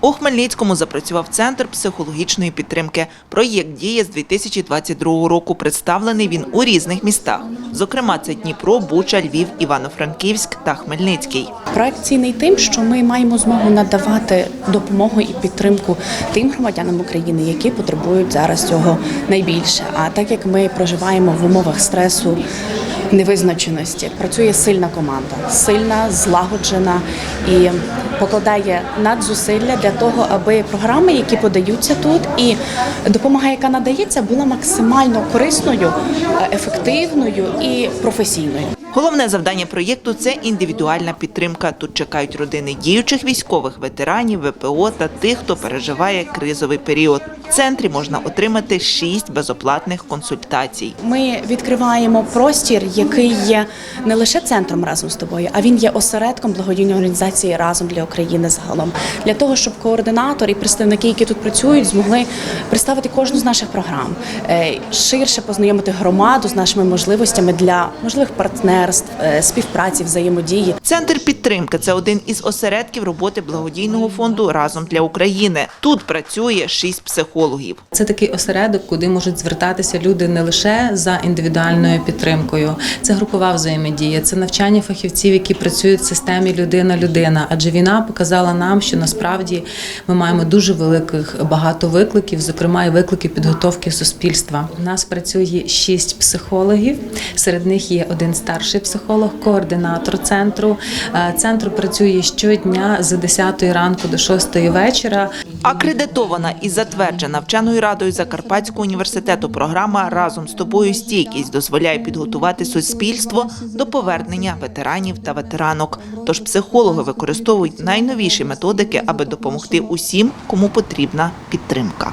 У Хмельницькому запрацював центр психологічної підтримки. Проєкт діє з 2022 року. Представлений він у різних містах. Зокрема, це Дніпро, Буча, Львів, Івано-Франківськ та Хмельницький. Проект цінний тим, що ми маємо змогу надавати допомогу і підтримку тим громадянам України, які потребують зараз цього найбільше. А так як ми проживаємо в умовах стресу. Невизначеності працює сильна команда, сильна, злагоджена і покладає надзусилля для того, аби програми, які подаються тут, і допомога, яка надається, була максимально корисною, ефективною і професійною. Головне завдання проєкту це індивідуальна підтримка. Тут чекають родини діючих військових, ветеранів, ВПО та тих, хто переживає кризовий період. В центрі можна отримати шість безоплатних консультацій. Ми відкриваємо простір, який є не лише центром разом з тобою, а він є осередком благодійної організації разом для України загалом. Для того, щоб координатор і представники, які тут працюють, змогли представити кожну з наших програм, е, ширше познайомити громаду з нашими можливостями для можливих партнерств, е, співпраці, взаємодії. Центр підтримки це один із осередків роботи благодійного фонду разом для України. Тут працює шість психологів. Це такий осередок, куди можуть звертатися люди не лише за індивідуальною підтримкою, це групова взаємодія, це навчання фахівців, які працюють в системі людина-людина. Адже війна показала нам, що насправді ми маємо дуже великих багато викликів, зокрема і виклики підготовки суспільства. У нас працює шість психологів. Серед них є один старший психолог, координатор центру. Е, Центр працює щодня з 10 ранку до 6 вечора. Акредитована і затверджена вченою радою Закарпатського університету програма разом з тобою стійкість дозволяє підготувати суспільство до повернення ветеранів та ветеранок. Тож психологи використовують найновіші методики, аби допомогти усім, кому потрібна підтримка.